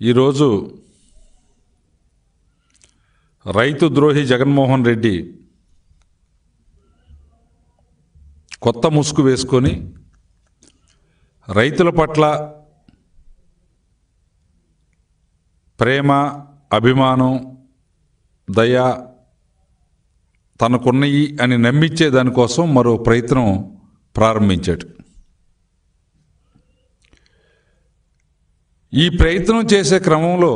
ఈరోజు రైతు ద్రోహి జగన్మోహన్ రెడ్డి కొత్త ముసుగు వేసుకొని రైతుల పట్ల ప్రేమ అభిమానం దయ తనకున్నయి అని నమ్మించే దానికోసం మరో ప్రయత్నం ప్రారంభించాడు. ఈ ప్రయత్నం చేసే క్రమంలో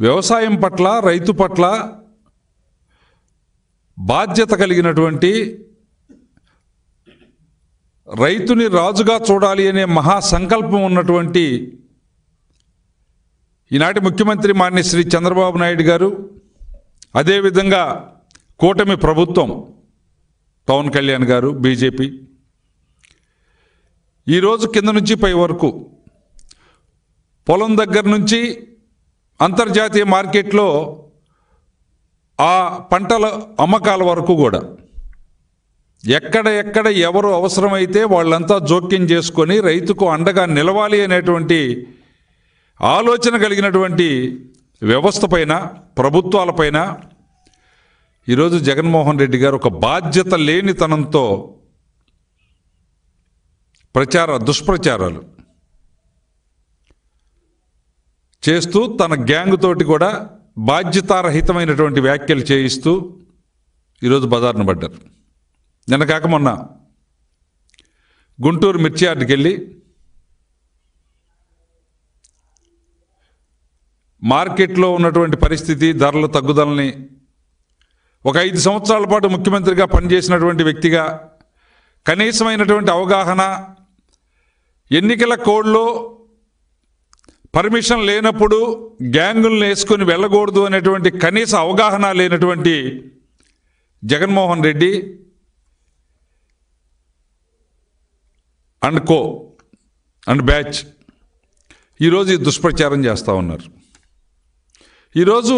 వ్యవసాయం పట్ల రైతు పట్ల బాధ్యత కలిగినటువంటి రైతుని రాజుగా చూడాలి అనే మహా సంకల్పం ఉన్నటువంటి ఈనాటి ముఖ్యమంత్రి మాన్య శ్రీ చంద్రబాబు నాయుడు గారు అదేవిధంగా కూటమి ప్రభుత్వం పవన్ కళ్యాణ్ గారు బీజేపీ. ఈరోజు కింద నుంచి పై వరకు పొలం దగ్గర నుంచి అంతర్జాతీయ మార్కెట్లో ఆ పంటల అమ్మకాల వరకు కూడా ఎక్కడ ఎక్కడ ఎవరు అవసరమైతే వాళ్ళంతా జోక్యం చేసుకొని రైతుకు అండగా నిలవాలి అనేటువంటి ఆలోచన కలిగినటువంటి వ్యవస్థ పైన ప్రభుత్వాలపైన ఈరోజు జగన్మోహన్ రెడ్డి గారు ఒక బాధ్యత లేనితనంతో ప్రచార దుష్ప్రచారాలు చేస్తూ తన గ్యాంగ్ తోటి కూడా బాధ్యతారహితమైనటువంటి వ్యాఖ్యలు చేయిస్తూ ఈరోజు బజార్ను పడ్డారు. నిన్న కాక మొన్న గుంటూరు మిర్చియార్డ్కి వెళ్ళి మార్కెట్లో ఉన్నటువంటి పరిస్థితి ధరల తగ్గుదలని ఒక ఐదు సంవత్సరాల పాటు ముఖ్యమంత్రిగా పనిచేసినటువంటి వ్యక్తిగా కనీసమైనటువంటి అవగాహన ఎన్నికల కోడ్లో పర్మిషన్ లేనప్పుడు గ్యాంగులను వేసుకొని వెళ్ళకూడదు అనేటువంటి కనీస అవగాహన లేనటువంటి Jaganmohan Reddy and co and batch ఈరోజు ఈ దుష్ప్రచారం చేస్తూ ఉన్నారు. ఈరోజు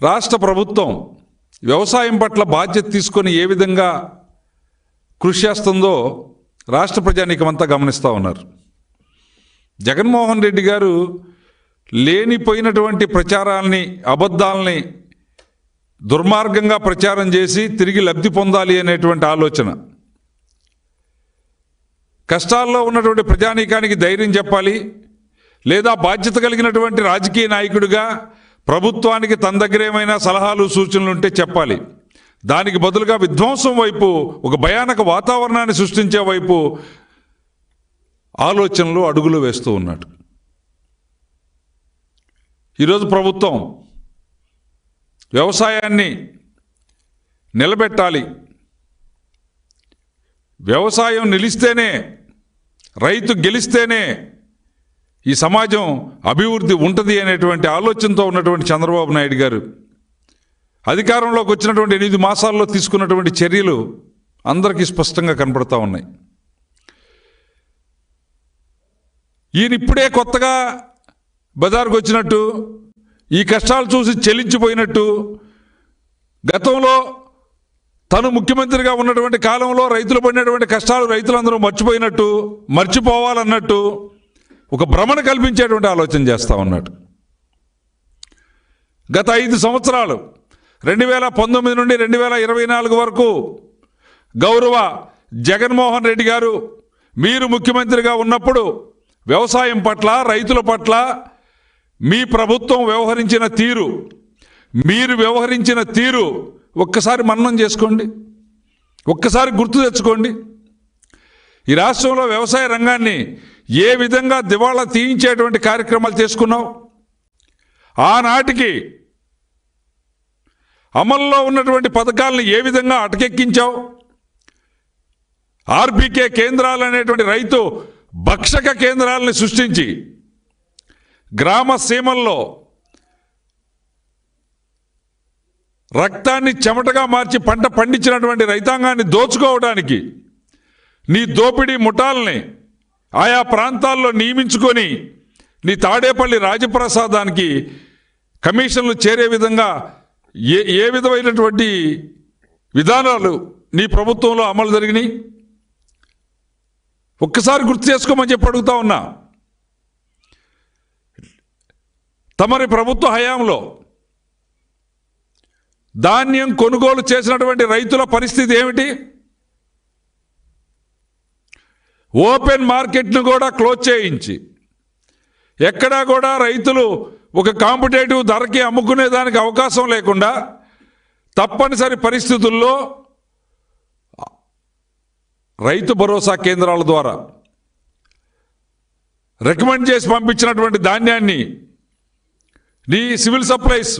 రాష్ట్ర ప్రభుత్వం వ్యవసాయం పట్ల బాధ్యత తీసుకొని ఏ విధంగా కృషి చేస్తుందో రాష్ట్ర ప్రజానీకమంతా గమనిస్తూ ఉన్నారు. జగన్మోహన్ రెడ్డి గారు లేనిపోయినటువంటి ప్రచారాల్ని అబద్ధాలని దుర్మార్గంగా ప్రచారం చేసి తిరిగి లబ్ధి పొందాలి అనేటువంటి ఆలోచన. కష్టాల్లో ఉన్నటువంటి ప్రజానీకానికి ధైర్యం చెప్పాలి లేదా బాధ్యత కలిగినటువంటి రాజకీయ నాయకుడిగా ప్రభుత్వానికి తన దగ్గర ఏమైనా సలహాలు సూచనలు ఉంటే చెప్పాలి. దానికి బదులుగా విధ్వంసం వైపు ఒక భయానక వాతావరణాన్ని సృష్టించే వైపు ఆలోచనలు అడుగులు వేస్తూ ఉన్నాడు. ఈరోజు ప్రభుత్వం వ్యవసాయాన్ని నిలబెట్టాలి. వ్యవసాయం నిలిస్తేనే రైతు గెలిస్తేనే ఈ సమాజం అభివృద్ధి ఉంటుంది అనేటువంటి ఆలోచనతో ఉన్నటువంటి చంద్రబాబు నాయుడు గారు అధికారంలోకి వచ్చినటువంటి ఎనిమిది మాసాల్లో తీసుకున్నటువంటి చర్యలు అందరికీ స్పష్టంగా కనపడతా ఉన్నాయి. ఈయన ఇప్పుడే కొత్తగా బజార్కు వచ్చినట్టు ఈ కష్టాలు చూసి చెల్లించిపోయినట్టు గతంలో తను ముఖ్యమంత్రిగా ఉన్నటువంటి కాలంలో రైతులు పడినటువంటి కష్టాలు రైతులందరూ మర్చిపోయినట్టు మర్చిపోవాలన్నట్టు ఒక భ్రమణ కల్పించేటువంటి ఆలోచన చేస్తూ ఉన్నాడు. గత ఐదు సంవత్సరాలు రెండు వేల పంతొమ్మిది నుండి రెండు వేల ఇరవై నాలుగు వరకు గౌరవ జగన్మోహన్ రెడ్డి గారు మీరు ముఖ్యమంత్రిగా ఉన్నప్పుడు వ్యవసాయం పట్ల రైతుల పట్ల మీ ప్రభుత్వం వ్యవహరించిన తీరు మీరు వ్యవహరించిన తీరు ఒక్కసారి మన్నం చేసుకోండి. ఒక్కసారి గుర్తు తెచ్చుకోండి. ఈ రాష్ట్రంలో వ్యవసాయ రంగాన్ని ఏ విధంగా దివాళా తీయించేటువంటి కార్యక్రమాలు చేసుకున్నావు? ఆనాటికి అమల్లో ఉన్నటువంటి పథకాలను ఏ విధంగా అటకెక్కించావు? ఆర్బీకే కేంద్రాలు అనేటువంటి రైతు భక్షక కేంద్రాలని సృష్టించి గ్రామ సీమల్లో రక్తాన్ని చెమటగా మార్చి పంట పండించినటువంటి రైతాంగాన్ని దోచుకోవడానికి నీ దోపిడీ ముఠాలని ఆయా ప్రాంతాల్లో నియమించుకొని నీ తాడేపల్లి రాజప్రసాదానికి కమిషన్లు చేరే విధంగా ఏ ఏ విధమైనటువంటి విధానాలు నీ ప్రభుత్వంలో అమలు జరిగినాయి? ఒక్కసారి గుర్తు చేసుకోమని చెప్పి అడుగుతా ఉన్నా. తమరి ప్రభుత్వ హయాంలో ధాన్యం కొనుగోలు చేసినటువంటి రైతుల పరిస్థితి ఏమిటి? ఓపెన్ మార్కెట్ను కూడా క్లోజ్ చేయించి ఎక్కడా కూడా రైతులు ఒక కాంపిటేటివ్ ధరకి అమ్ముకునే దానికి అవకాశం లేకుండా తప్పనిసరి పరిస్థితుల్లో రైతు భరోసా కేంద్రాల ద్వారా రికమెండ్ చేసి పంపించినటువంటి ధాన్యాన్ని నీ సివిల్ సప్లైస్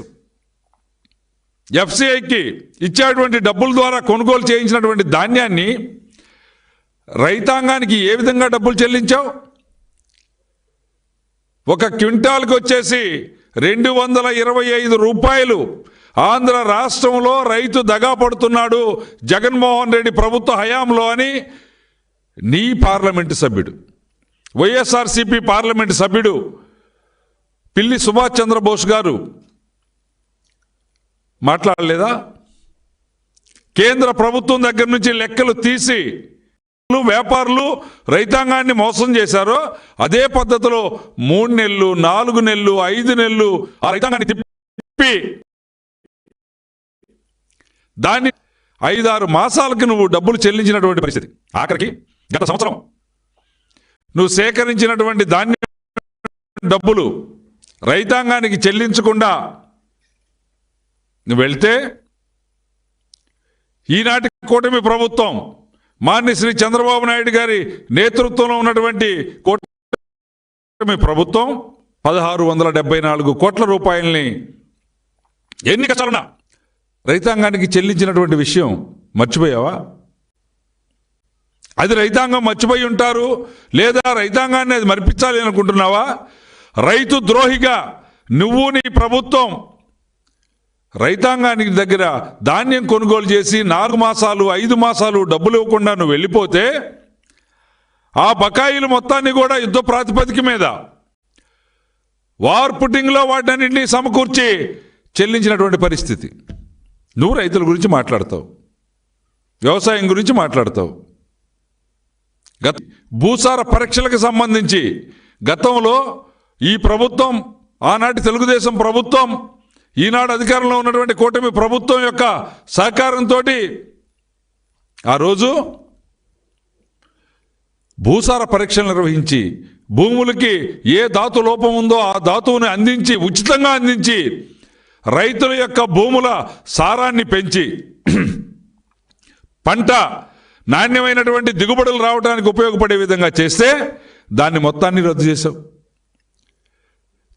ఎఫ్సిఐకి ఇచ్చేటువంటి డబ్బుల ద్వారా కొనుగోలు చేయించినటువంటి ధాన్యాన్ని రైతాంగానికి ఏ విధంగా డబ్బులు చెల్లించావు? ఒక క్వింటాల్కి వచ్చేసి రెండు వందల ఇరవై ఐదు రూపాయలు ఆంధ్ర రాష్ట్రంలో రైతు దగా పడుతున్నాడు జగన్మోహన్ రెడ్డి ప్రభుత్వ హయాంలో అని నీ పార్లమెంటు సభ్యుడు వైఎస్ఆర్సిపి పార్లమెంటు సభ్యుడు పిల్లి సుభాష్ చంద్రబోస్ గారు మాట్లాడలేదా? కేంద్ర ప్రభుత్వం దగ్గర నుంచి లెక్కలు తీసి వ్యాపారులు రైతాంగాన్ని మోసం చేశారో అదే పద్ధతిలో మూడు నెలలు నాలుగు నెలలు ఐదు నెలలు ఆ రైతాంగాన్ని తిప్పి దాన్ని ఐదారు మాసాలకి నువ్వు డబ్బులు చెల్లించినటువంటి పరిస్థితి. ఆఖరికి గత సంవత్సరం నువ్వు సేకరించినటువంటి ధాన్యం డబ్బులు రైతాంగానికి చెల్లించకుండా నువ్వు వెళ్తే ఈనాటి కూటమి ప్రభుత్వం మాన్య శ్రీ చంద్రబాబు నాయుడు గారి నేతృత్వంలో ఉన్నటువంటి కూటమి ప్రభుత్వం పదహారు వందల డెబ్బై నాలుగు కోట్ల రూపాయలని ఎన్ని కష్టాలున్నా రైతాంగానికి చెల్లించినటువంటి విషయం మర్చిపోయావా? అది రైతాంగం మర్చిపోయి ఉంటారు లేదా రైతాంగాన్ని అది మరిపించాలి అనుకుంటున్నావా? రైతు ద్రోహిగా నువ్వు నీ ప్రభుత్వం రైతాంగానికి దగ్గర ధాన్యం కొనుగోలు చేసి నాలుగు మాసాలు ఐదు మాసాలు డబ్బులు ఇవ్వకుండా నువ్వు వెళ్ళిపోతే ఆ బకాయిలు మొత్తాన్ని కూడా యుద్ధ ప్రాతిపదిక మీద వార్ పుట్టింగ్లో వాటన్నింటినీ సమకూర్చి చెల్లించినటువంటి పరిస్థితి. నువ్వు రైతుల గురించి మాట్లాడతావు. వ్యవసాయం గురించి మాట్లాడతావు. గత భూసార పరీక్షలకు సంబంధించి గతంలో ఈ ప్రభుత్వం ఆనాటి తెలుగుదేశం ప్రభుత్వం ఈనాడు అధికారంలో ఉన్నటువంటి కూటమి ప్రభుత్వం యొక్క సహకారంతో ఆ రోజు భూసార పరీక్షలు నిర్వహించి భూములకి ఏ ధాతు లోపం ఉందో ఆ ధాతువుని అందించి ఉచితంగా అందించి రైతుల యొక్క భూముల సారాన్ని పెంచి పంట నాణ్యమైనటువంటి దిగుబడులు రావడానికి ఉపయోగపడే విధంగా చేస్తే దాన్ని మొత్తాన్ని రద్దు చేశాం.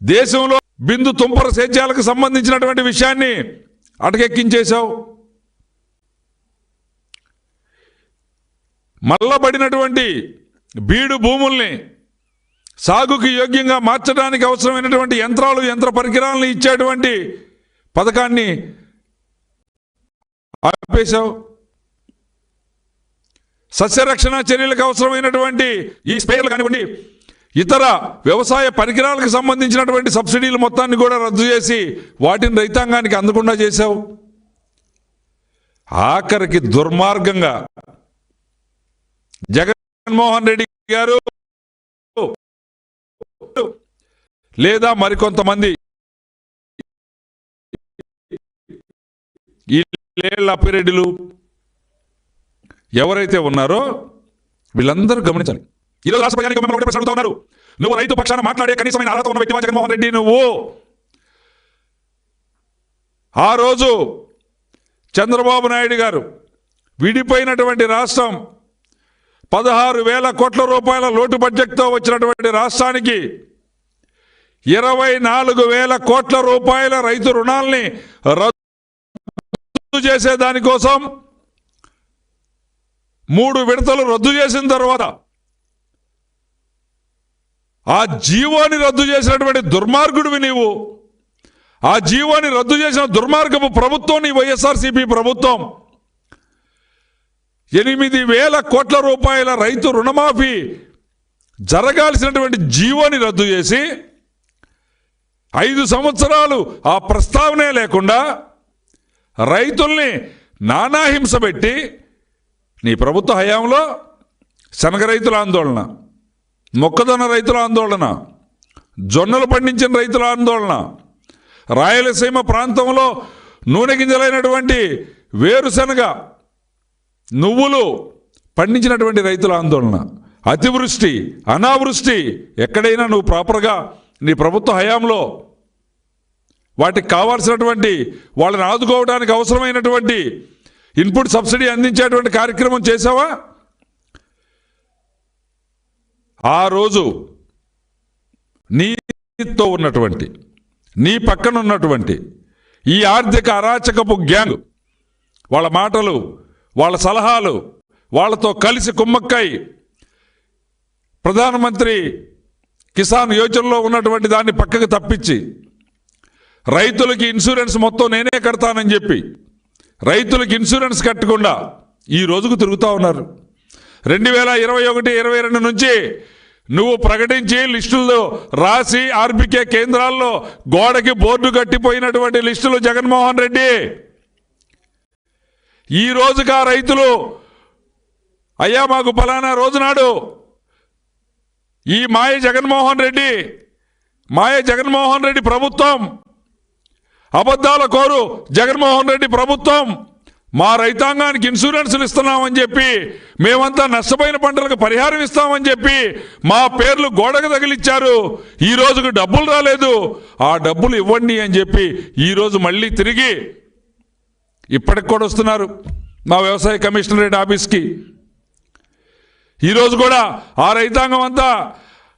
దేశంలో బిందు తుంపర సేద్యాలకు సంబంధించినటువంటి విషయాన్ని అటకెక్కించేశావు మల్లబడినటువంటి బీడు భూముల్ని సాగుకి యోగ్యంగా మార్చడానికి అవసరమైనటువంటి యంత్రాలు యంత్ర పరికరాలను ఇచ్చేటువంటి పథకాన్ని ఆపేశావు. సస్యరక్షణ చర్యలకు అవసరమైనటువంటి ఈ స్పేర్లు కానివ్వండి ఇతర వ్యవసాయ పరికరాలకు సంబంధించినటువంటి సబ్సిడీలు మొత్తాన్ని కూడా రద్దు చేసి వాటిని రైతాంగానికి అందకుండా చేశావు. ఆఖరికి దుర్మార్గంగా జగన్మోహన్ రెడ్డి గారు లేదా మరికొంతమంది ఈ లేళ్ళ అప్పిరెడ్డిలు ఎవరైతే ఉన్నారో వీళ్ళందరూ గమనించాలి. ఈరోజు రాష్ట్ర ప్రజానికి మిమ్మల్ని ఒకటే ప్రశ్న ఉన్నారు. నువ్వు రైతు పక్షాన మాట్లాడే కనీసమైన అర్హత ఉన్న వ్యక్తివా జగన్మోహన్ రెడ్డి నువ్వు. ఆ రోజు చంద్రబాబు నాయుడు గారు విడిపోయినటువంటి రాష్ట్రం పదహారు వేల కోట్ల రూపాయల లోటు బడ్జెట్తో వచ్చినటువంటి రాష్ట్రానికి ఇరవై నాలుగు వేల కోట్ల రూపాయల రైతు రుణాల్ని చేసే దానికోసం మూడు విడతలు రద్దు చేసిన తర్వాత ఆ జీవోని రద్దు చేసినటువంటి దుర్మార్గుడివి నీవు. ఆ జీవోని రద్దు చేసిన దుర్మార్గపు ప్రభుత్వం నీ వైఎస్ఆర్సీపీ ప్రభుత్వం. ఎనిమిది వేల కోట్ల రూపాయల రైతు రుణమాఫీ జరగాల్సినటువంటి జీవోని రద్దు చేసి ఐదు సంవత్సరాలు ఆ ప్రస్తావనే లేకుండా రైతుల్ని నానాహింస పెట్టి నీ ప్రభుత్వ హయాంలో శనగ రైతుల ఆందోళన మొక్కజొన్న రైతుల ఆందోళన జొన్నలు పండించిన రైతుల ఆందోళన రాయలసీమ ప్రాంతంలో నూనె గింజలైనటువంటి వేరుశనగ నువ్వులు పండించినటువంటి రైతుల ఆందోళన అతివృష్టి అనావృష్టి ఎక్కడైనా నువ్వు ప్రాపర్గా నీ ప్రభుత్వ హయాంలో వాటికి కావాల్సినటువంటి వాళ్ళని ఆదుకోవడానికి అవసరమైనటువంటి ఇన్పుట్ సబ్సిడీ అందించేటువంటి కార్యక్రమం చేసావా ఆ రోజు నీతో ఉన్నటువంటి నీ పక్కన ఉన్నటువంటి ఈ ఆర్థిక అరాచకపు గ్యాంగ్ వాళ్ళ మాటలు వాళ్ళ సలహాలు వాళ్ళతో కలిసి కుమ్మక్కై ప్రధానమంత్రి కిసాన్ యోజనలో ఉన్నటువంటి దాన్ని పక్కకు తప్పించి రైతులకి ఇన్సూరెన్స్ మొత్తం నేనే కడతానని చెప్పి రైతులకి ఇన్సూరెన్స్ కట్టకుండా ఈ రోజుకు తిరుగుతూ ఉన్నారు. రెండు వేల ఇరవై ఒకటి ఇరవై రెండు నుంచి నువ్వు ప్రకటించి లిస్టులు రాసి ఆర్బికే కేంద్రాల్లో గోడకి బోర్డు కట్టిపోయినటువంటి లిస్టులు జగన్మోహన్ రెడ్డి. ఈ రోజుగా రైతులు అయ్యా మాకు ఫలానా రోజు నాడు ఈ మాయ జగన్మోహన్ రెడ్డి మాయ జగన్మోహన్ రెడ్డి ప్రభుత్వం అబద్ధాల కోరు జగన్మోహన్ రెడ్డి ప్రభుత్వం. మా రైతాంగానికి ఇన్సూరెన్సులు ఇస్తున్నామని చెప్పి మేమంతా నష్టపోయిన పంటలకు పరిహారం ఇస్తామని చెప్పి మా పేర్లు గోడకు తగిలిచ్చారు. ఈ రోజుకు డబ్బులు రాలేదు. ఆ డబ్బులు ఇవ్వండి అని చెప్పి ఈరోజు మళ్ళీ తిరిగి ఇప్పటికి కూడా వస్తున్నారు మా వ్యవసాయ కమిషనరేట్ ఆఫీస్కి. ఈరోజు కూడా ఆ రైతాంగం అంతా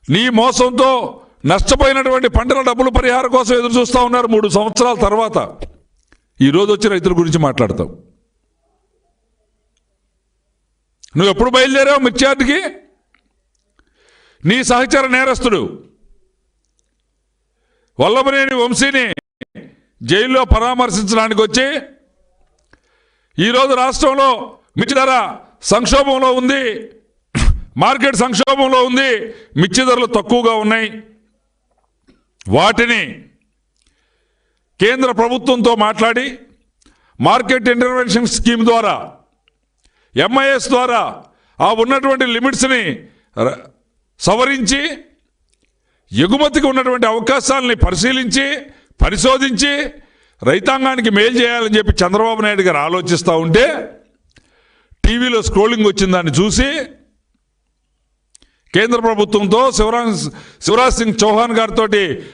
నీ మోసంతో నష్టపోయినటువంటి పంటల డబ్బులు పరిహారం కోసం ఎదురు చూస్తూ ఉన్నారు మూడు సంవత్సరాల తర్వాత. ఈరోజు వచ్చి రైతుల గురించి మాట్లాడతాం. నువ్వు ఎప్పుడు బయలుదేరావు మిర్చార్డ్కి నీ సహచర నేరస్తుడు వల్లభనేని వంశీని జైల్లో పరామర్శించడానికి వచ్చి ఈరోజు రాష్ట్రంలో మిర్చి ధర సంక్షోభంలో ఉంది. మార్కెట్ సంక్షోభంలో ఉంది. మిర్చి ధరలు తక్కువగా ఉన్నాయి. వాటిని కేంద్ర ప్రభుత్వంతో మాట్లాడి మార్కెట్ ఇంటర్వెన్షన్ స్కీమ్ ద్వారా ఎంఐఎస్ ద్వారా ఆ ఉన్నటువంటి లిమిట్స్ని సవరించి ఎగుమతికి ఉన్నటువంటి అవకాశాలని పరిశీలించి పరిశోధించి రైతాంగానికి మేలు చేయాలని చెప్పి చంద్రబాబు నాయుడు గారు ఆలోచిస్తూ ఉంటే టీవీలో స్క్రోలింగ్ వచ్చిందాన్ని చూసి కేంద్ర ప్రభుత్వంతో శివరాజ్ శివరాజ్ సింగ్ చౌహాన్ గారితో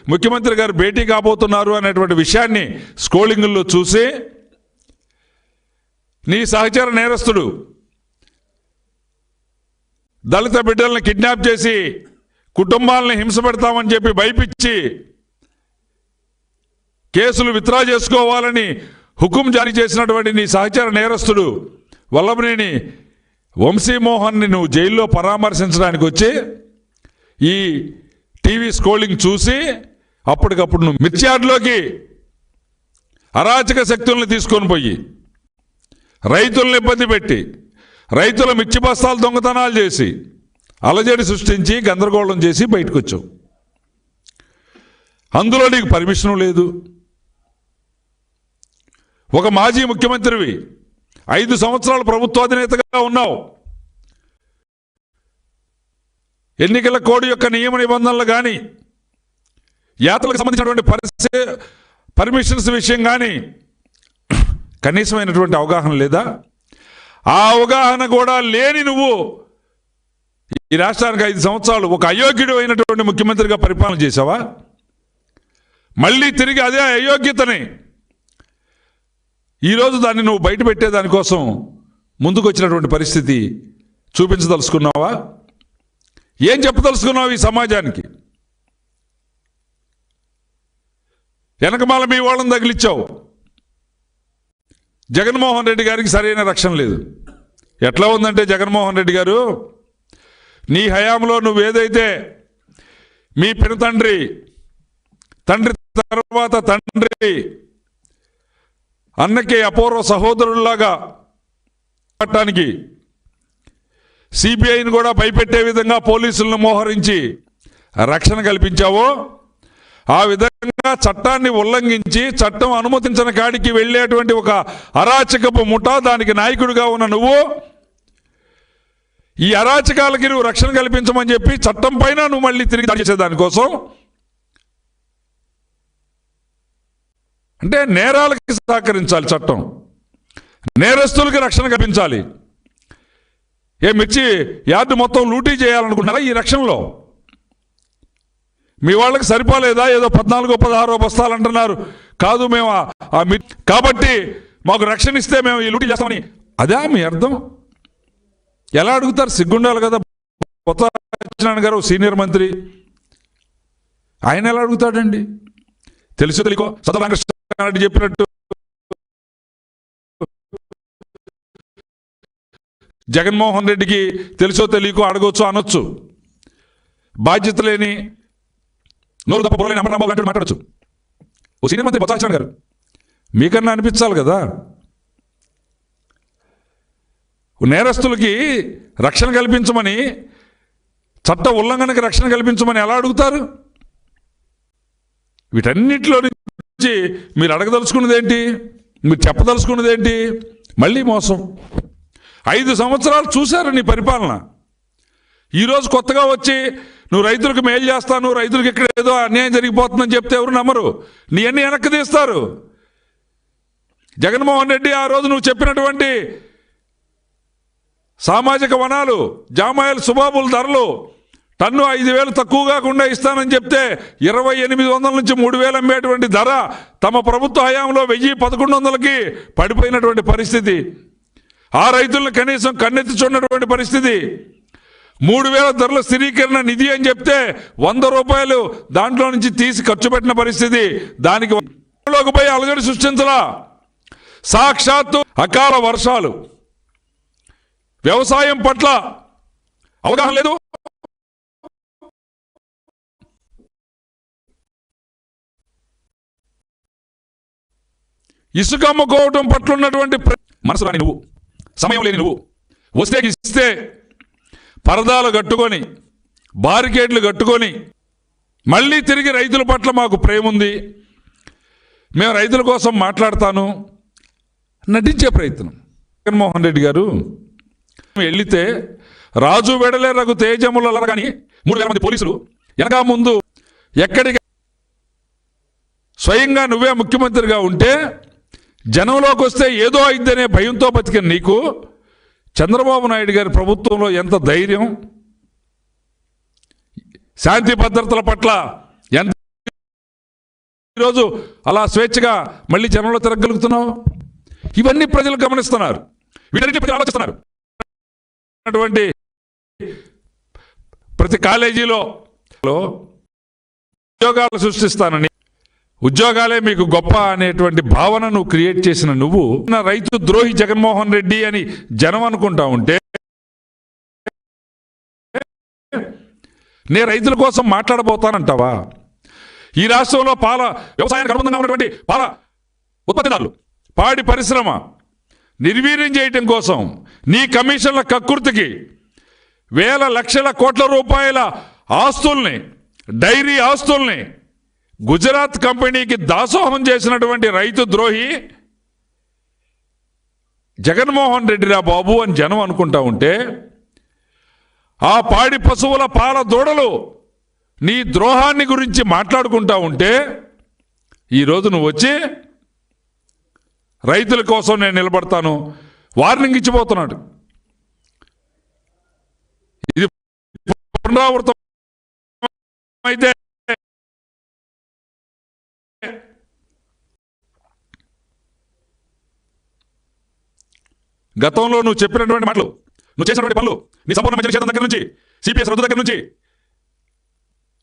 ముఖ్యమంత్రి గారు భేటీ కాబోతున్నారు అనేటువంటి విషయాన్ని స్కోలింగుల్లో చూసి నీ సహచర నేరస్తుడు దళిత బిడ్డలను కిడ్నాప్ చేసి కుటుంబాలను హింస పెడతామని చెప్పి భయపించి కేసులు విత్డ్రా చేసుకోవాలని హుకుం జారీ చేసినటువంటి నీ సహచర నేరస్తుడు వల్లభనేని వంశీమోహన్ని నువ్వు జైల్లో పరామర్శించడానికి వచ్చి ఈ టీవీ స్క్రోలింగ్ చూసి అప్పటికప్పుడు నువ్వు మిర్చియార్డ్లోకి అరాచక శక్తుల్ని తీసుకొని పోయి రైతులను ఇబ్బంది పెట్టి రైతుల మిర్చి బస్తాలు దొంగతనాలు చేసి అలజడి సృష్టించి గందరగోళం చేసి బయటకు వచ్చావు అందులో నీకు పర్మిషను లేదు. ఒక మాజీ ముఖ్యమంత్రివి ఐదు సంవత్సరాలు ప్రభుత్వాధినేతగా ఉన్నావు. ఎన్నికల కోడ్ యొక్క నియమ నిబంధనలు కానీ యాత్రలకు సంబంధించినటువంటి పరిస్థితి పర్మిషన్స్ విషయం కానీ కనీసమైనటువంటి అవగాహన లేదా? ఆ అవగాహన కూడా లేని నువ్వు ఈ రాష్ట్రానికి ఐదు సంవత్సరాలు ఒక అయోగ్యుడు అయినటువంటి ముఖ్యమంత్రిగా పరిపాలన చేసావా మళ్ళీ తిరిగి అదే అయోగ్యతని ఈరోజు దాన్ని నువ్వు బయట పెట్టేదానికోసం ముందుకు వచ్చినటువంటి పరిస్థితి చూపించదలుచుకున్నావా? ఏం చెప్పదలుచుకున్నావు ఈ సమాజానికి? వెనకమాల మీ వాళ్ళని తగిలిచ్చావు. జగన్మోహన్ రెడ్డి గారికి సరైన రక్షణ లేదు. ఎట్లా ఉందంటే జగన్మోహన్ రెడ్డి గారు నీ హయాంలో నువ్వేదైతే మీ పినతండ్రి తండ్రి తర్వాత తండ్రి అన్నకి అపూర్వ సహోదరుల్లాగా పట్టడానికి సిబిఐని కూడా భయపెట్టే విధంగా పోలీసులను మోహరించి రక్షణ కల్పించావో ఆ విధంగా చట్టాన్ని ఉల్లంఘించి చట్టం అనుమతించిన కాడికి వెళ్ళేటువంటి ఒక అరాచకపు ముఠా దానికి నాయకుడిగా ఉన్న నువ్వు ఈ అరాచకాలకి నువ్వు రక్షణ కల్పించమని చెప్పి చట్టం పైన నువ్వు మళ్ళీ తిరిగి దాడి చేసే దానికోసం అంటే నేరాలకి సహకరించాలి చట్టం. నేరస్తులకి రక్షణ కల్పించాలి. ఏ మిర్చి యార్డు మొత్తం లూటీ చేయాలనుకుంటున్నారా ఈ రక్షణలో? మీ వాళ్ళకి సరిపోలేదా? ఏదో పద్నాలుగో పదహారో బస్తాలు అంటున్నారు. కాదు మేము ఆ- ఆ కాబట్టి మాకు రక్షణ ఇస్తే మేము ఈ లూటీ చేస్తామని. అదే మీ అర్థం? ఎలా అడుగుతారు? సిగ్గుండాలి కదా. కొత్త సత్యనారాయణ గారు సీనియర్ మంత్రి. ఆయన ఎలా అడుగుతాడండి? తెలుసు తెలియకో. సదా వెంకటరెడ్డి చెప్పినట్టు. జగన్మోహన్ రెడ్డికి తెలుసో తెలియకో అడగొచ్చు అనొచ్చు. బాధ్యత లేని నోరు తప్ప పొరలేని అమరరాంబాబు లాంటి మాట్లాడచ్చు. ఓ సీనియర్ మంత్రి బొత్స గారు మీకన్నా అనిపించాలి కదా. నేరస్తులకి రక్షణ కల్పించమని చట్ట ఉల్లంఘనకి రక్షణ కల్పించమని ఎలా అడుగుతారు? వీటన్నిటిలో గురించి మీరు అడగదలుచుకున్నది ఏంటి మీరు చెప్పదలుచుకున్నది ఏంటి మళ్ళీ మోసం. ఐదు సంవత్సరాలు చూశారు నీ పరిపాలన. ఈరోజు కొత్తగా వచ్చి నువ్వు రైతులకు మేలు చేస్తాను రైతులకు ఇక్కడ ఏదో అన్యాయం జరిగిపోతుందని చెప్తే ఎవరు నమ్మరు? నీ అన్ని వెనక్కి తీస్తారు. జగన్మోహన్ రెడ్డి ఆ రోజు నువ్వు చెప్పినటువంటి సామాజిక వనాలు జామాయిల సుబాబుల ధరలు టన్ను ఐదు వేలు తక్కువ కాకుండా ఇస్తానని చెప్తే ఇరవై ఎనిమిది వందల నుంచి మూడు వేలు అమ్మేటువంటి ధర తమ ప్రభుత్వ హయాంలో వెయ్యి పదకొండు వందలకి పడిపోయినటువంటి పరిస్థితి. ఆ రైతులను కనీసం కన్నెత్తి చూడటువంటి పరిస్థితి. మూడు వేల ధరల స్థిరీకరణ నిధి అని చెప్తే వంద రూపాయలు దాంట్లో నుంచి తీసి ఖర్చు పెట్టిన పరిస్థితి. దానికి పోయి అలజడి సృష్టించలా సాక్షాత్తు అకాల వర్షాలు. వ్యవసాయం పట్ల అవగాహన లేదు. ఇసుక అమ్ముకోవటం పట్ల ఉన్నటువంటి ప్ర- మనసు రాని నువ్వు. సమయం లేని నువ్వు. వస్తే ఇస్తే పరదాలు కట్టుకొని బారికేడ్లు కట్టుకొని మళ్ళీ తిరిగి రైతుల పట్ల మాకు ప్రేమ ఉంది మేము రైతుల కోసం మాట్లాడతాను. నటించే ప్రయత్నం. జగన్మోహన్ రెడ్డి గారు వెళితే రాజు వెడలే రఘు తేజముల కానీ మూడు వేల మంది పోలీసులు వెనక ముందు ఎక్కడికి స్వయంగా నువ్వే ముఖ్యమంత్రిగా ఉంటే జనంలోకి వస్తే ఏదో అయిద్దనే భయంతో బతికిన నీకు చంద్రబాబు నాయుడు గారి ప్రభుత్వంలో ఎంత ధైర్యం? శాంతి భద్రతల పట్ల ఎంత ఈరోజు అలా స్వేచ్ఛగా మళ్ళీ జనంలో తిరగలుగుతున్నావు? ఇవన్నీ ప్రజలు గమనిస్తున్నారు. వీటన్నిటి ప్రజలు ఆలోచిస్తున్నారు. అటువంటి ప్రతి కాలేజీలో ఉద్యోగాలు సృష్టిస్తానని ఉద్యోగాలే మీకు గొప్ప అనేటువంటి భావన నువ్వు క్రియేట్ చేసిన నువ్వు నా రైతు ద్రోహి జగన్మోహన్ రెడ్డి అని జనం అనుకుంటా ఉంటే నే రైతుల కోసం మాట్లాడబోతానంటావా? ఈ రాష్ట్రంలో పాల వ్యవసాయానికి అనుబంధంగా ఉన్నటువంటి పాల ఉత్పత్తిదారులు పాడి పరిశ్రమ నిర్వీర్యం చేయటం కోసం నీ కమిషన్ల కక్కుర్తికి వేల లక్షల కోట్ల రూపాయల ఆస్తుల్ని డైరీ ఆస్తుల్ని గుజరాత్ కంపెనీకి దాసోహం చేసినటువంటి రైతు ద్రోహి జగన్మోహన్ రెడ్డిరా బాబు అని జనం అనుకుంటా ఉంటే ఆ పాడి పశువుల పాల దూడలు నీ ద్రోహాన్ని గురించి మాట్లాడుకుంటా ఉంటే ఈరోజు నువ్వు వచ్చి రైతుల కోసం నేను నిలబడతాను వార్నింగ్ ఇచ్చిపోతున్నాడు. ఇది పునరావృతం అయితే గతంలో నువ్వు చెప్పినటువంటి మాటలు నువ్వు చేసినటువంటి పనులు నీ సంపూర్ణ మంచి నిషేధం దగ్గర నుంచి సిపిఎస్ రద్దు దగ్గర నుంచి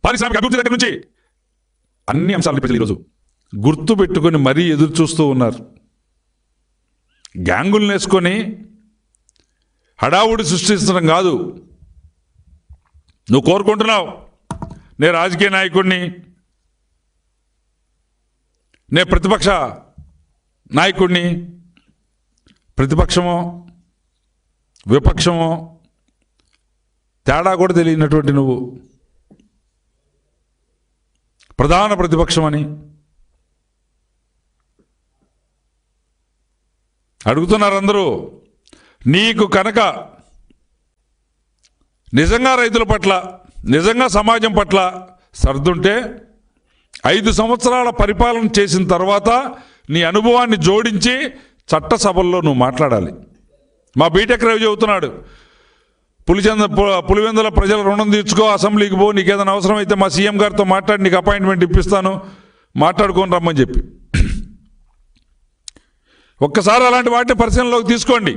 పారిశ్రామిక అభివృద్ధి దగ్గర నుంచి అన్ని అంశాలు ప్రజలు ఈరోజు గుర్తు పెట్టుకొని మరీ ఎదురు చూస్తూ ఉన్నారు. గ్యాంగుల్ని వేసుకొని హడావుడి సృష్టించడం కాదు. నువ్వు కోరుకుంటున్నావు నేను రాజకీయ నాయకుడిని నేను ప్రతిపక్ష నాయకుడిని ప్రతిపక్షమో విపక్షమో తేడా కూడా తెలియనటువంటి నువ్వు ప్రధాన ప్రతిపక్షమని అడుగుతున్నారు అందరూ నీకు కనుక నిజంగా రైతుల పట్ల నిజంగా సమాజం పట్ల సర్దుంటే ఐదు సంవత్సరాల పరిపాలన చేసిన తర్వాత నీ అనుభవాన్ని జోడించి చట్టసభల్లో నువ్వు మాట్లాడాలి. మా బీటెక్ రవి చెబుతున్నాడు పులిచంద పులివెందుల ప్రజల రుణం తీర్చుకో అసెంబ్లీకి పో నీకు ఏదైనా అవసరమైతే మా సీఎం గారితో మాట్లాడి నీకు అపాయింట్మెంట్ ఇప్పిస్తాను మాట్లాడుకొని రమ్మని చెప్పి. ఒక్కసారి అలాంటి వాటిని పరిశీలనలోకి తీసుకోండి.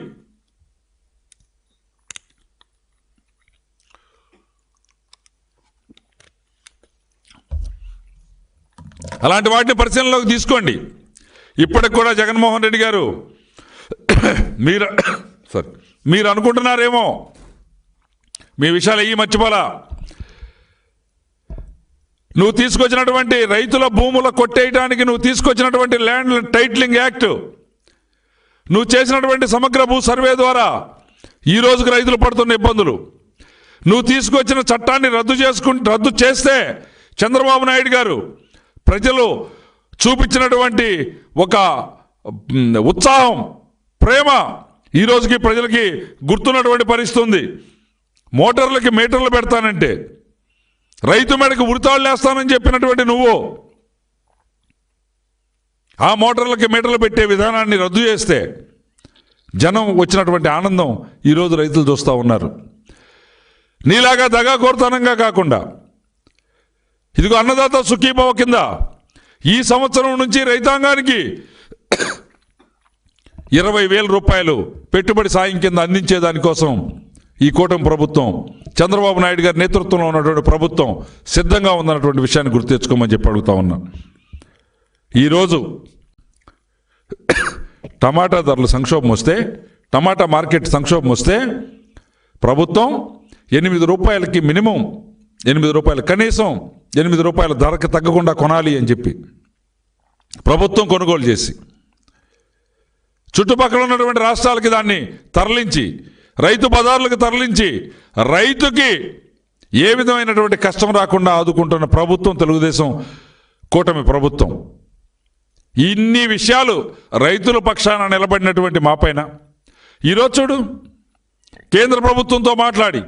అలాంటి వాటిని పరిశీలనలోకి తీసుకోండి. ఇప్పటికి కూడా జగన్మోహన్ రెడ్డి గారు మీరు సారీ మీరు అనుకుంటున్నారేమో? మీ విషయాలు ఏ మర్చిపోలా. నువ్వు తీసుకొచ్చినటువంటి రైతుల భూముల కొట్టేయడానికి నువ్వు తీసుకొచ్చినటువంటి ల్యాండ్ టైటిలింగ్ యాక్ట్ నువ్వు చేసినటువంటి సమగ్ర భూ సర్వే ద్వారా ఈ రోజుకి రైతులు పడుతున్న ఇబ్బందులు. నువ్వు తీసుకొచ్చిన చట్టాన్ని రద్దు చేసుకుంటే రద్దు చేస్తే చంద్రబాబు నాయుడు గారు ప్రజలు చూపించినటువంటి ఒక ఉత్సాహం ప్రేమ ఈ రోజుకి ప్రజలకి గుర్తున్నటువంటి పరిస్థితి ఉంది. మోటార్లకి మీటర్లు పెడతానంటే రైతు మేడకి ఉరితాళ్ళు వేస్తానని చెప్పినటువంటి నువ్వు ఆ మోటార్లకి మీటర్లు పెట్టే విధానాన్ని రద్దు చేస్తే జనం వచ్చినటువంటి ఆనందం ఈరోజు రైతులు చూస్తూ ఉన్నారు. నీలాగా దగా కోరుతానంగా కాకుండా ఇదిగో అన్నదాత సుఖీభవ కింద ఈ సంవత్సరం నుంచి రైతాంగానికి ఇరవై వేల రూపాయలు పెట్టుబడి సాయం కింద అందించే దానికోసం ఈ కూటమి ప్రభుత్వం చంద్రబాబు నాయుడు గారి నేతృత్వంలో ఉన్నటువంటి ప్రభుత్వం సిద్ధంగా ఉందన్నటువంటి విషయాన్ని గుర్తు తెచ్చుకోమని చెప్పి అడుగుతా ఉన్నా. ఈరోజు టమాటా ధరలు సంక్షోభం వస్తే టమాటా మార్కెట్ సంక్షోభం వస్తే ప్రభుత్వం ఎనిమిది రూపాయలకి మినిమం ఎనిమిది రూపాయలు. కనీసం ఎనిమిది రూపాయల ధరకు తగ్గకుండా కొనాలి అని చెప్పి ప్రభుత్వం కొనుగోలు చేసి చుట్టుపక్కల ఉన్నటువంటి రాష్ట్రాలకి దాన్ని తరలించి రైతు బజార్లకు తరలించి రైతుకి ఏ విధమైనటువంటి కష్టం రాకుండా ఆదుకుంటున్న ప్రభుత్వం తెలుగుదేశం కూటమి ప్రభుత్వం. ఇన్ని విషయాలు రైతుల పక్షాన నిలబడినటువంటి మాపైన ఈరోజు చూడు కేంద్ర ప్రభుత్వంతో మాట్లాడి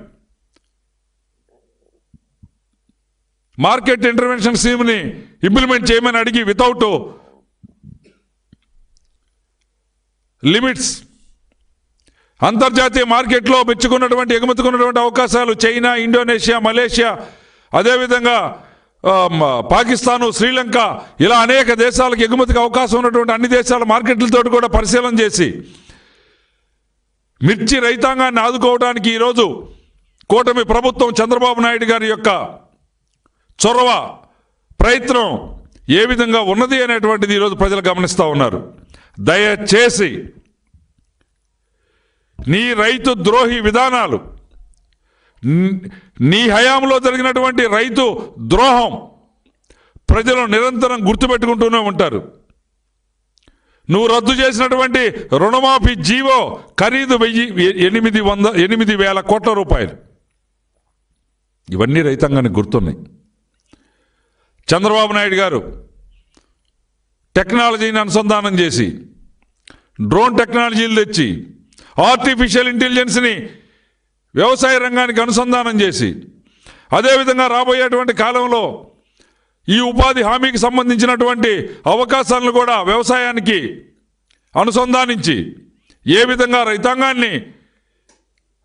మార్కెట్ ఇంటర్వెన్షన్ స్కీమ్ని ఇంప్లిమెంట్ చేయమని అడిగి వితౌట్ లిమిట్స్. అంతర్జాతీయ మార్కెట్లో మెచ్చుకున్నటువంటి ఎగుమతుకున్నటువంటి అవకాశాలు చైనా ఇండోనేషియా మలేషియా అదేవిధంగా పాకిస్తాను శ్రీలంక ఇలా అనేక దేశాలకు ఎగుమతికి అవకాశం ఉన్నటువంటి అన్ని దేశాల మార్కెట్లతో కూడా పరిశీలన చేసి మిర్చి రైతాంగాన్ని ఆదుకోవడానికి ఈరోజు కూటమి ప్రభుత్వం చంద్రబాబు నాయుడు గారి యొక్క చొరవ ప్రయత్నం ఏ విధంగా ఉన్నది అనేటువంటిది ఈరోజు ప్రజలు గమనిస్తూ ఉన్నారు. దయచేసి నీ రైతు ద్రోహి విధానాలు నీ హయాంలో జరిగినటువంటి రైతు ద్రోహం ప్రజలు నిరంతరం గుర్తుపెట్టుకుంటూనే ఉంటారు. నువ్వు రద్దు చేసినటువంటి రుణమాఫీ జీవో ఖరీదు వెయ్యి ఎనిమిది వంద ఎనిమిది వేల కోట్ల రూపాయలు. ఇవన్నీ రైతాంగానికి గుర్తున్నాయి. చంద్రబాబు నాయుడు గారు టెక్నాలజీని అనుసంధానం చేసి డ్రోన్ టెక్నాలజీలు తెచ్చి ఆర్టిఫిషియల్ ఇంటెలిజెన్స్ని వ్యవసాయ రంగానికి అనుసంధానం చేసి అదేవిధంగా రాబోయేటువంటి కాలంలో ఈ ఉపాధి హామీకి సంబంధించినటువంటి అవకాశాలను కూడా వ్యవసాయానికి అనుసంధానించి ఏ విధంగా రైతాంగాన్ని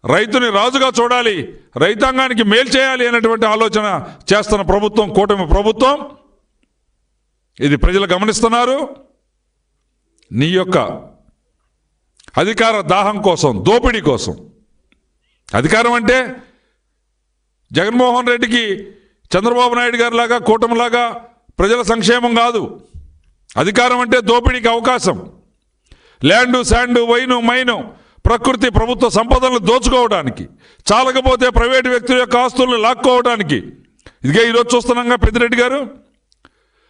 రైతుని రాజుగా చూడాలి రైతాంగానికి మేలు చేయాలి అనేటువంటి ఆలోచన చేస్తున్న ప్రభుత్వం కూటమి ప్రభుత్వం. ఇది ప్రజలు గమనిస్తున్నారు. నీ యొక్క అధికార దాహం కోసం దోపిడీ కోసం. అధికారం అంటే జగన్మోహన్ రెడ్డికి చంద్రబాబు నాయుడు గారిలాగా కూటమిలాగా ప్రజల సంక్షేమం కాదు. అధికారం అంటే దోపిడీకి అవకాశం. ల్యాండు శాండు వైను మైను ప్రకృతి ప్రభుత్వ సంపదలను దోచుకోవడానికి చాలకపోతే ప్రైవేటు వ్యక్తుల యొక్క ఆస్తులను లాక్కోవడానికి. ఇదిగే ఈరోజు చూస్తున్నాగా పెద్దిరెడ్డి గారు.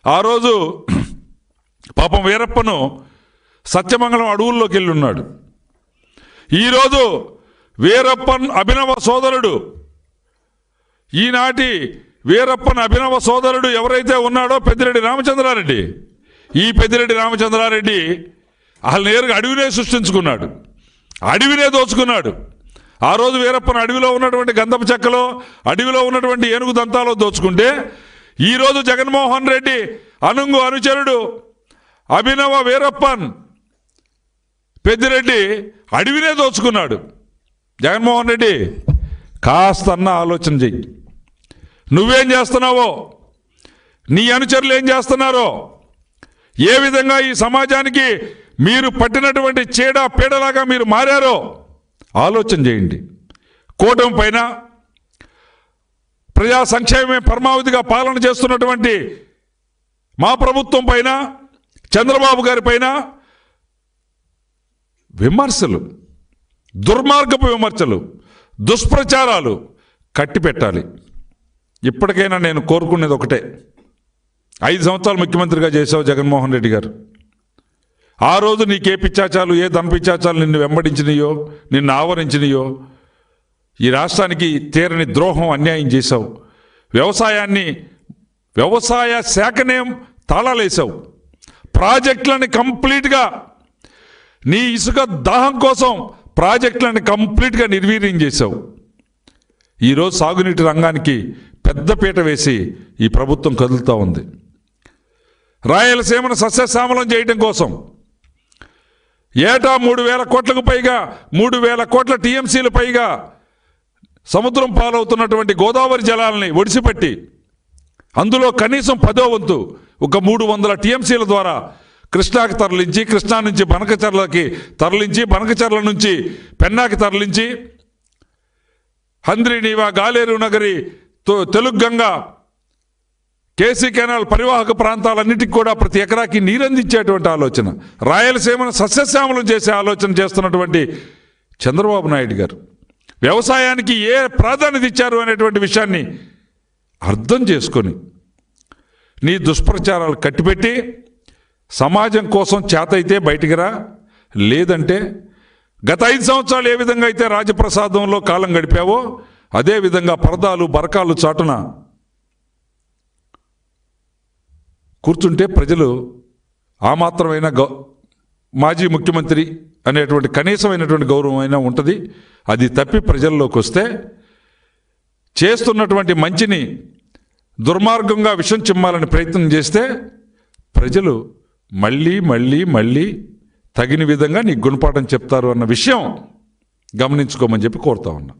ఆ రోజు పాపం వీరప్పను సత్యమంగళం అడవుల్లోకి వెళ్ళి ఉన్నాడు ఈరోజు వీరప్పన్ అభినవ సోదరుడు ఈనాటి వీరప్పన్ అభినవ సోదరుడు ఎవరైతే ఉన్నాడో పెద్దిరెడ్డి రామచంద్రారెడ్డి. ఈ పెద్దిరెడ్డి రామచంద్రారెడ్డి అసలు నేరుగా అడవినే సృష్టించుకున్నాడు. అడవినే దోచుకున్నాడు. ఆ రోజు వీరప్పన్ అడవిలో ఉన్నటువంటి గంధపు చెక్కలో అడవిలో ఉన్నటువంటి ఏనుగు దంతాలో దోచుకుంటే ఈరోజు జగన్మోహన్ రెడ్డి అనుంగు అనుచరుడు అభినవ వీరప్పన్ పెద్దిరెడ్డి అడవినే దోచుకున్నాడు. జగన్మోహన్ రెడ్డి కాస్తన్న ఆలోచన చెయ్యి. నువ్వేం చేస్తున్నావో? నీ అనుచరులు ఏం చేస్తున్నారో? ఏ విధంగా ఈ సమాజానికి మీరు పట్టినటువంటి చేడ పీడలాగా మీరు మారారో? ఆలోచన చేయండి. కూటమి పైన ప్రజా సంక్షేమమే పరమావధిగా పాలన చేస్తున్నటువంటి మా ప్రభుత్వం పైన చంద్రబాబు గారి పైన విమర్శలు దుర్మార్గపు విమర్శలు దుష్ప్రచారాలు కట్టిపెట్టాలి. ఇప్పటికైనా నేను కోరుకునేది ఒకటే. ఐదు సంవత్సరాలు ముఖ్యమంత్రిగా చేశావు జగన్మోహన్ రెడ్డి గారు. ఆ రోజు నీకే పిచ్చాచాలు ఏ ధన నిన్ను వెంబడించినయో నిన్ను ఆవరించినయో ఈ రాష్ట్రానికి తీరని ద్రోహం అన్యాయం చేశావు. వ్యవసాయాన్ని వ్యవసాయ శాఖనే తాళాలేసావు ప్రాజెక్టులను కంప్లీట్గా నీ ఇసుక దాహం కోసం ప్రాజెక్టులను కంప్లీట్గా నిర్వీర్యం చేశావు. ఈరోజు సాగునీటి రంగానికి పెద్దపీట వేసి ఈ ప్రభుత్వం కదులుతూ ఉంది. రాయలసీమను సస్యశ్యామలం చేయడం కోసం ఏటా మూడు వేల కోట్లకు పైగా మూడు వేల కోట్ల టీఎంసీలు పైగా సముద్రం పాలవుతున్నటువంటి గోదావరి జలాలని ఒడిసిపెట్టి అందులో కనీసం పదో వంతు ఒక మూడు వందల టీఎంసీల ద్వారా కృష్ణాకి తరలించి కృష్ణా నుంచి బనకచర్లకి తరలించి బనకచర్ల నుంచి పెన్నాకి తరలించి హంద్రి నీవా గాలేరు నగరి తో- తెలుగు గంగా కేసీ కెనాల్ పరివాహక ప్రాంతాలన్నిటికి కూడా ప్రతి ఎకరాకి నీరందించేటువంటి ఆలోచన. రాయలసీమను సస్యశ్యామలం చేసే ఆలోచన చేస్తున్నటువంటి చంద్రబాబు నాయుడు గారు. వ్యవసాయానికి ఏ ప్రాధాన్యత ఇచ్చారు అనేటువంటి విషయాన్ని అర్థం చేసుకొని నీ దుష్ప్రచారాలు కట్టిపెట్టి సమాజం కోసం చేతైతే బయటికి రా లేదంటే గత ఐదు సంవత్సరాలు ఏ విధంగా అయితే రాజప్రసాదంలో కాలం గడిపావో అదేవిధంగా పరదాలు బరకాలు చాటున కూర్చుంటే ప్రజలు ఆ మాత్రమైన గౌ మాజీ ముఖ్యమంత్రి అనేటువంటి కనీసమైనటువంటి గౌరవం అయినా ఉంటుంది. అది తప్పి ప్రజల్లోకి వస్తే చేస్తున్నటువంటి మంచిని దుర్మార్గంగా విషం చిమ్మాలని ప్రయత్నం చేస్తే ప్రజలు మళ్ళీ మళ్ళీ మళ్ళీ తగిన విధంగా నీకు గుణపాఠం చెప్తారు అన్న విషయం గమనించుకోమని చెప్పి కోరుతా ఉన్నా.